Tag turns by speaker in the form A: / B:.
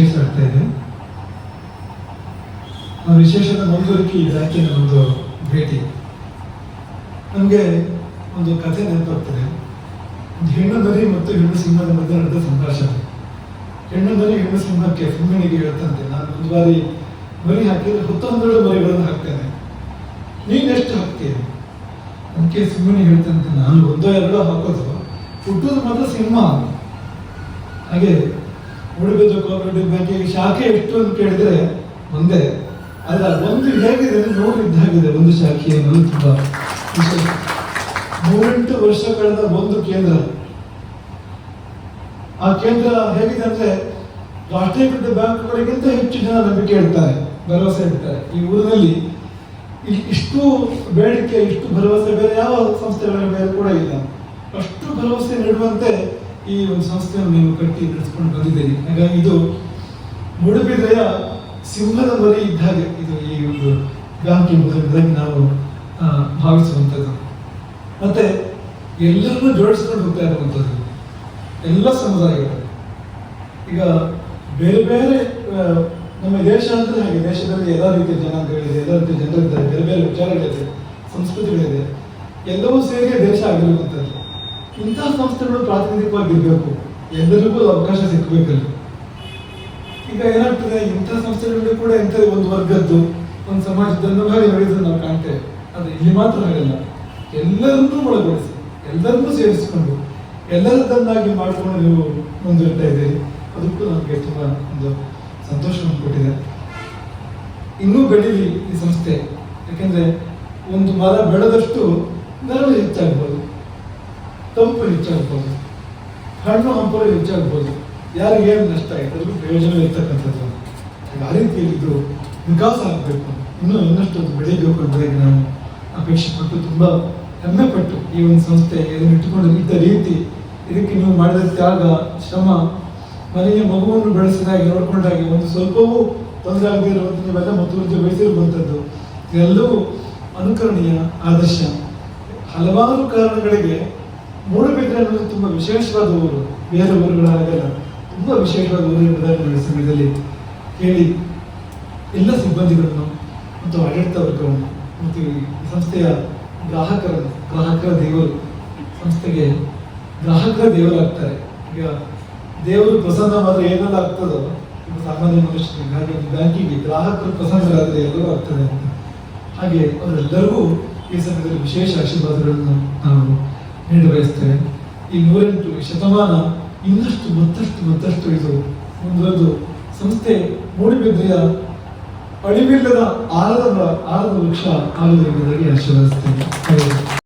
A: ವಿಶೇಷ ಆಗ್ತಾ ಇದೆ. ಆ ವಿಶೇಷದ ಮುಂದುವರಿಕೆ ಇಲಾಖೆ ನಮ್ಮದು ಭೇಟಿ. ನಮಗೆ ಒಂದು ಕಥೆ ನೆನಪಾಗ್ತದೆ. ಒಂದು ಹೆಣ್ಣು ಮತ್ತು ಹೆಣ್ಣು ಸಿಂಹದ ಮಧ್ಯೆ ನಡೆದ ಸಂಭಾಷಣೆ. ಹೆಣ್ಣು ನರಿ ಹೆಣ್ಣು ಸಿಂಹಕ್ಕೆ ಸಿಂಹನಿಗೆ ಹೇಳ್ತಂತೆ. ನಾನು ಒಂದು ಬಾರಿ ಮರಿ ಹಾಕಿದ್ರೆ ಹತ್ತೊಂದೆರಡು ಮರಿಗಳನ್ನು ಹಾಕ್ತೇನೆ. ನೀನೆಷ್ಟು ಹಾಕ್ತೀಯ? ಅದಕ್ಕೆ ಸಿಂಹನಿಗೆ ಹೇಳ್ತಂತೆ. ನಾನು ಒಂದೋ ಎರಡೋ ಹಾಕೋದು. ಹುಟ್ಟೋದು ಮಾತ್ರ ಸಿಂಹ. ಹಾಗೆ ಉಳಿಬಿದ್ದು ಕೋಪರೇಟಿವ್ ಬ್ಯಾಂಕಿಗೆ ಶಾಖೆ ಎಷ್ಟು ಅಂತ ಕೇಳಿದ್ರೆ ಒಂದೇ. ಅಲ್ಲ, ಒಂದು ಹೇಗಿದೆ ಅಂದ್ರೆ ನೋಡಿ ಇದ್ದಾಗಿದೆ ಒಂದು ಶಾಖೆ ಅನ್ನೋದು ತುಂಬಾ ಮೂರೆಂಟು ವರ್ಷ ಕಳೆದ ಒಂದು ಕೇಂದ್ರ. ಆ ಕೇಂದ್ರ ಹೇಗಿದೆ ಅಂದ್ರೆ ರಾಷ್ಟ್ರೀಕೃತ ಬ್ಯಾಂಕ್ಗಳಿಗಿಂತ ಹೆಚ್ಚು ಜನ ನಂಬಿಕೆ ಇಡ್ತಾರೆ ಭರವಸೆ ಇಡ್ತಾರೆ. ಈ ಊರಿನಲ್ಲಿ ಇಷ್ಟು ಬೇಡಿಕೆ, ಇಷ್ಟು ಭರವಸೆ, ಬೇರೆ ಯಾವ ಸಂಸ್ಥೆಗಳ ಮೇಲೆ ಕೂಡ ಇಲ್ಲ. ಅಷ್ಟು ಭರವಸೆ ನೀಡುವಂತೆ ಈ ಒಂದು ಸಂಸ್ಥೆಯನ್ನು ನೀವು ಕಟ್ಟಿ ನಡೆಸ್ಕೊಂಡು ಬಂದಿದ್ದೀರಿ. ಹಾಗಾಗಿ ಇದು ಮುಡುಬಿದ್ರೆಯ ಸಿಂಹದ ಬಲಿ ಇದ್ದ ಹಾಗೆ ಇದು ಈ ಒಂದು ಬ್ಯಾಂಕ್ ಮುಖಾಂತರಾಗಿ ನಾವು ಭಾವಿಸುವಂಥದ್ದು. ಮತ್ತೆ ಎಲ್ಲರನ್ನೂ ಜೋಡಿಸ್ಕೊಂಡು ಹೋಗ್ತಾ ಇರುವಂಥದ್ದು. ಎಲ್ಲ ಸಮುದಾಯಗಳು. ಈಗ ಬೇರೆ ಬೇರೆ ನಮ್ಮ ದೇಶ ಅಂದರೆ ಹಾಗೆ, ದೇಶದಲ್ಲಿ ಎಲ್ಲ ರೀತಿಯ ಜನಾಂಗಗಳಿದೆ, ಎಲ್ಲ ರೀತಿಯ ಜನರಿದ್ದಾರೆ, ಬೇರೆ ಬೇರೆ ವಿಚಾರಗಳಿದೆ, ಸಂಸ್ಕೃತಿಗಳಿದೆ. ಎಲ್ಲವೂ ಸೇರಿ ದೇಶ ಆಗಿರುವಂಥದ್ದು. ಇಂತಹ ಸಂಸ್ಥೆಗಳು ಪ್ರಾತಿನಿಧಿಕವಾಗಿರಬೇಕು ಎಲ್ಲರಿಗೂ ಅವಕಾಶ ಸಿಕ್ಕಬೇಕಲ್ಲ ಈಗ ಏನಾಗ್ತದೆ, ಇಂಥ ಸಂಸ್ಥೆಗಳಲ್ಲಿ ಕೂಡ ಎಂತ ಒಂದು ವರ್ಗದ್ದು, ಒಂದು ಸಮಾಜದ ಹಾಗೆ ನಡೆಯೋದನ್ನು ನಾವು ಕಾಣ್ತೇವೆ. ಆದರೆ ಇಲ್ಲಿ ಮಾತ್ರ ಹಾಗಲ್ಲ. ಎಲ್ಲರನ್ನೂ ಒಳಗೊಳಿಸಿ, ಎಲ್ಲರನ್ನೂ ಸೇರಿಸಿಕೊಂಡು ಎಲ್ಲರದನ್ನಾಗಿ ಮಾಡಿಕೊಂಡು ನೀವು ಮುಂದಿರ್ತಾ ಇದ್ದೀರಿ. ಅದಕ್ಕೂ ನಮಗೆ ತುಂಬ ಒಂದು ಸಂತೋಷವನ್ನು ಕೊಟ್ಟಿದೆ. ಇನ್ನೂ ಬೆಳೀಲಿ ಈ ಸಂಸ್ಥೆ. ಯಾಕೆಂದರೆ ಒಂದು ಮರ ಬೆಳೆದಷ್ಟು ನೆರಳು ಹೆಚ್ಚಾಗ್ಬೋದು. ತಂಪು ಹೆಚ್ಚಾಗ್ಬೋದು, ಹಣ್ಣು ಹಂಪಲು ಹೆಚ್ಚಾಗ್ಬೋದು ಯಾರಿಗೆ ಏನು ನಷ್ಟ ಇದ್ದರೂ ಪ್ರಯೋಜನ ಇರ್ತಕ್ಕಂಥದ್ದು. ಆ ರೀತಿಯಲ್ಲಿ ಇದು ವಿಕಾಸ ಆಗಬೇಕು. ಇನ್ನೂ ಇನ್ನಷ್ಟು ಅದು ಎಂಬುದಾಗಿ ನಾನು ಅಪೇಕ್ಷೆ ಪಟ್ಟು ತುಂಬ ಹೆಮ್ಮೆ ಪಟ್ಟು ಈ ಒಂದು ಸಂಸ್ಥೆ ಇದನ್ನು ಇಟ್ಟುಕೊಂಡು ಇದ್ದ ರೀತಿ ಇದಕ್ಕೆ ನೀವು ಮಾಡಿದ ತ್ಯಾಗ ಶ್ರಮ, ಮನೆಯ ಮಗುವನ್ನು ಬೆಳೆಸಿದಾಗೆ, ನೋಡ್ಕೊಂಡಾಗೆ ಒಂದು ಸ್ವಲ್ಪವೂ ತೊಂದರೆ ಆಗದೇ ಇರುವಂಥ ನೀವೆಲ್ಲ ಮುತುವರ್ಜಿ ವಹಿಸಿರುವಂಥದ್ದು ಎಲ್ಲವೂ ಅನುಕರಣೀಯ ಆದರ್ಶ. ಹಲವಾರು ಕಾರಣಗಳಿಗೆ ಮೂಡುಬಿದ್ರೆ ಅನ್ನೋದು ತುಂಬ ವಿಶೇಷವಾದ ಊರು. ಬೇರೆ ಊರುಗಳಾಗಲ್ಲ ತುಂಬ ವಿಶೇಷವಾದ ಊರು ಎಂಬುದಾಗಿ ನನ್ನ ಸಮಯದಲ್ಲಿ ಕೇಳಿ ಎಲ್ಲ ಸಿಬ್ಬಂದಿಗಳನ್ನು ಮತ್ತು ಆಡಳಿತ ವರ್ಗವನ್ನು ಮತ್ತು ಸಂಸ್ಥೆಯ ಗ್ರಾಹಕರ ಗ್ರಾಹಕರ ದೇವರು, ಸಂಸ್ಥೆಗೆ ಗ್ರಾಹಕರ ದೇವರಾಗ್ತಾರೆ ಈಗ ದೇವರು ಪ್ರಸನ್ನವಾದರೆ ಏನೆಲ್ಲ ಆಗ್ತದೋ ಸಾಮಾನ್ಯ ಮನುಷ್ಯನಿಗೆ, ಹಾಗೆ ಬ್ಯಾಂಕಿಗೆ ಗ್ರಾಹಕರು ಪ್ರಸನ್ನರಾದರೆ ಎಲ್ಲರೂ ಆಗ್ತದೆ ಅಂತ. ಹಾಗೆ ಅವರೆಲ್ಲರಿಗೂ ಈ ಸಮಯದಲ್ಲಿ ವಿಶೇಷ ಆಶೀರ್ವಾದಗಳನ್ನು ನಾವು ನೀಡ ಬಯಸ್ತೇವೆ ಈ ನೂರೆಂಟು ಶತಮಾನ ಇನ್ನಷ್ಟು ಮತ್ತಷ್ಟು ಮತ್ತಷ್ಟು ಇದು ಮುಂದುವರೆದು ಸಂಸ್ಥೆ ಮೂಡಿಬಿದ್ರೆಯ ಅಳಿವಿಲ್ಲದ ಆರದ ಆರದ ವೃಕ್ಷ ಎಂಬುದಾಗಿ ಆಶೀರ್ವದಿಸ್ತೇನೆ.